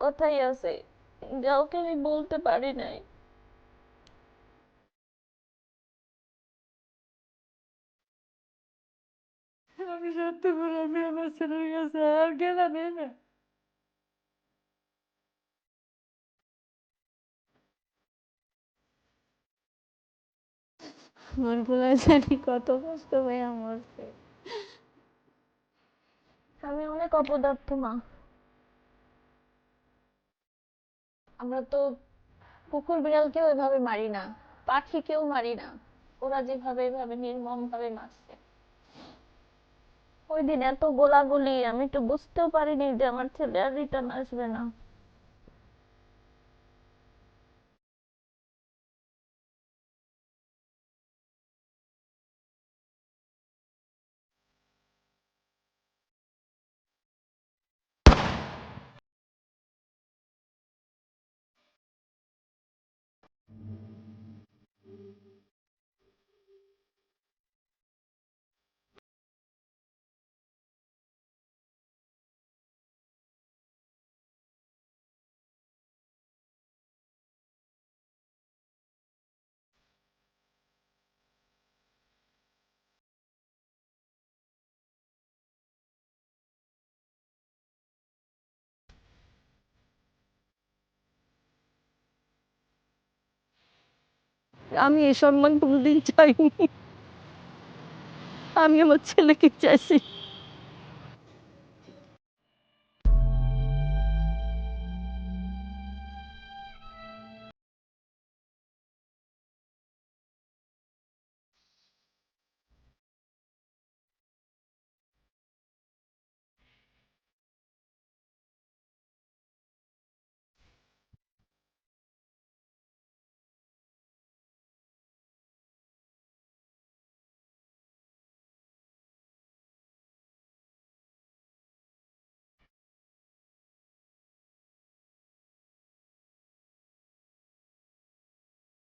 কথাই আছে। কাউকে আমি বলতে পারি নাই। আমি সত্যি করে আমি আমার ছেলের কাছে আর গেলাম না। আমার বলে জানি কত কষ্ট হয়ে আমার। আমি অনেক অপদার্থ মা। আমরা তো কুকুর বিড়ালকেও এভাবে মারি না, পাখিকেও মারি না। ওরা যেভাবে এভাবে নির্মম ভাবে মারছে। ওই দিন এত গোলাগুলি, আমি তো বুঝতেও পারিনি যে আমার ছেলে আর রিটার্ন আসবে না। আমি এই সম্মান কোনোদিন চাইনি। আমি আমার ছেলেকে চাইছি।